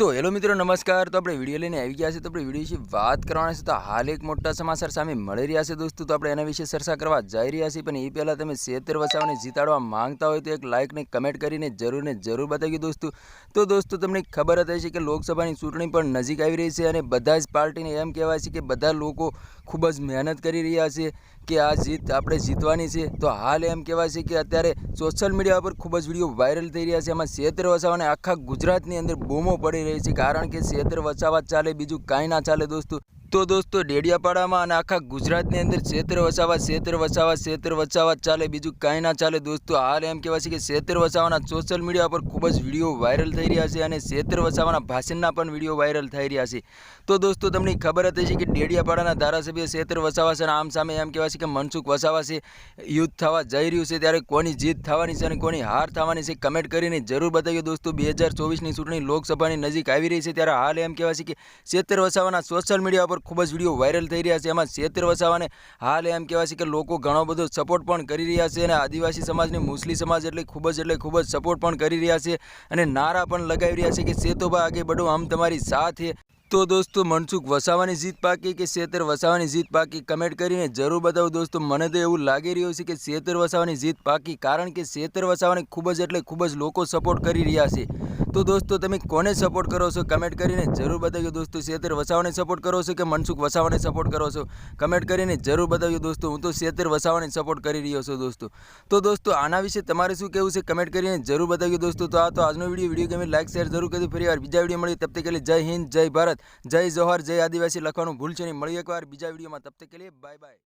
તો હેલો મિત્રો, નમસ્કાર. તો આપણે વીડિયો લઈને આવી ગયા છે તો આપણે વીડિયો વિશે વાત કરવાના છે. તો હાલ એક મોટા સમાચાર સામે મળી રહ્યા છે દોસ્તો. તો આપણે એના વિશે ચર્ચા કરવા જઈ રહ્યા છીએ. પણ એ પહેલાં તમે સેતેર વસાવાને જીતાડવા માંગતા હોય તો એક લાઇકને કમેન્ટ કરીને જરૂર ને જરૂર બતાવી દોસ્તો. તો દોસ્તો, તમને ખબર જ હશે કે લોકસભાની ચૂંટણી પણ નજીક આવી રહી છે અને બધા જ પાર્ટીને એમ કહેવાય છે કે બધા લોકો ખૂબ જ મહેનત કરી રહ્યા છે કે આ જીત આપણે જીતવાની છે. તો હાલ એમ કહેવાય છે કે અત્યારે સોશિયલ મીડિયા પર ખૂબ જ વીડિયો વાયરલ થઈ રહ્યા છે. એમાં સેતેર વસાવાને આખા ગુજરાતની અંદર બૂમો પડી રહી છે. કારણ કે સેતર વસાવા ચાલે બીજું કાંઈ ના ચાલે દોસ્તો. તો દોસ્તો ડેડિયાપાડામાં અને આખા ગુજરાતની અંદર ક્ષેત્ર વસાવા ક્ષેત્ર વસાવા ક્ષેત્ર વસાવા ચાલે. બીજું કાંઈ ના ચાલે દોસ્તો. હાલ એમ કહેવાય છે કે ક્ષેત્ર વસાવાના સોશિયલ મીડિયા પર ખૂબ જ વીડિયો વાયરલ થઈ રહ્યા છે અને ક્ષેત્ર વસાવાના ભાષણના પણ વીડિયો વાયરલ થઈ રહ્યા છે. તો દોસ્તો તમને ખબર હતી છે કે ડેડિયાપાડાના ધારાસભ્ય ક્ષેત્ર વસાવા છે અને આમ સામે એમ કહેવાય છે કે મનસુખ વસાવા છે. યુદ્ધ થવા જઈ રહ્યું છે ત્યારે કોની જીત થવાની છે અને કોની હાર થવાની છે કમેન્ટ કરીને જરૂર બતાવ્યો દોસ્તો. બે હજાર ચોવીસની ચૂંટણી લોકસભાની નજીક આવી રહી છે ત્યારે હાલ એમ કહેવાય છે કે ક્ષેત્ર વસાવાના સોશિયલ મીડિયા પર ખૂબ જ વીડિયો વાયરલ થઈ રહ્યા છે. એમાં સેતર વસાવાને હાલ એમ કહેવાય છે કે લોકો ઘણો બધો સપોર્ટ પણ કરી રહ્યા છે અને આદિવાસી સમાજને મુસ્લિમ સમાજ એટલે ખૂબ જ એટલે ખૂબ જ સપોર્ટ પણ કરી રહ્યા છે અને નારા પણ લગાવી રહ્યા છે કે સેતોબા આગે બઢો આમ તમારી સાથે તો દોસ્તો, મનસુખ, વસાવાની જીત પાકી કે સેતર વસાવાની જીત પાકી? કમેન્ટ કરીને જરૂર બતાવો દોસ્તો. મને તો એવું લાગી રહ્યું છે કે સેતર વસાવાની જીત પાકી, કારણ કે સેતર વસાવાને ખૂબ જ એટલે ખૂબ જ લોકો સપોર્ટ કરી રહ્યા છે. તો દોસ્તો, તમે કોને સપોર્ટ કરો છો? કમેન્ટ કરીને જરૂર બતાવ્યો દોસ્તો. સેતર વસાવાને સપોર્ટ કરો છો કે મનસુખ વસાવાને સપોર્ટ કરો છો? કમેન્ટ કરીને જરૂર બતાવ્યો દોસ્તો. હું તો સેતર વસાવાને સપોર્ટ કરી રહ્યો છું દોસ્તો. તો દોસ્તો, આના વિશે તમારે શું કહેવું છે? કમેન્ટ કરીને જરૂર બતાવ્યો દોસ્તો. તો આ તો આજનો વીડિયો. વીડિયો ગમે લાઈક શેર જરૂર કરી ફરી વાર બીજા વીડિયો મળી તબ તક જય હિન્દ, જય જય જોહર, જય આદિવાસી લખવાનું ભૂલશે નહીં. મળી એકવાર બીજા વિડીયોમાં. તબ તક કે લીએ બાય બાય.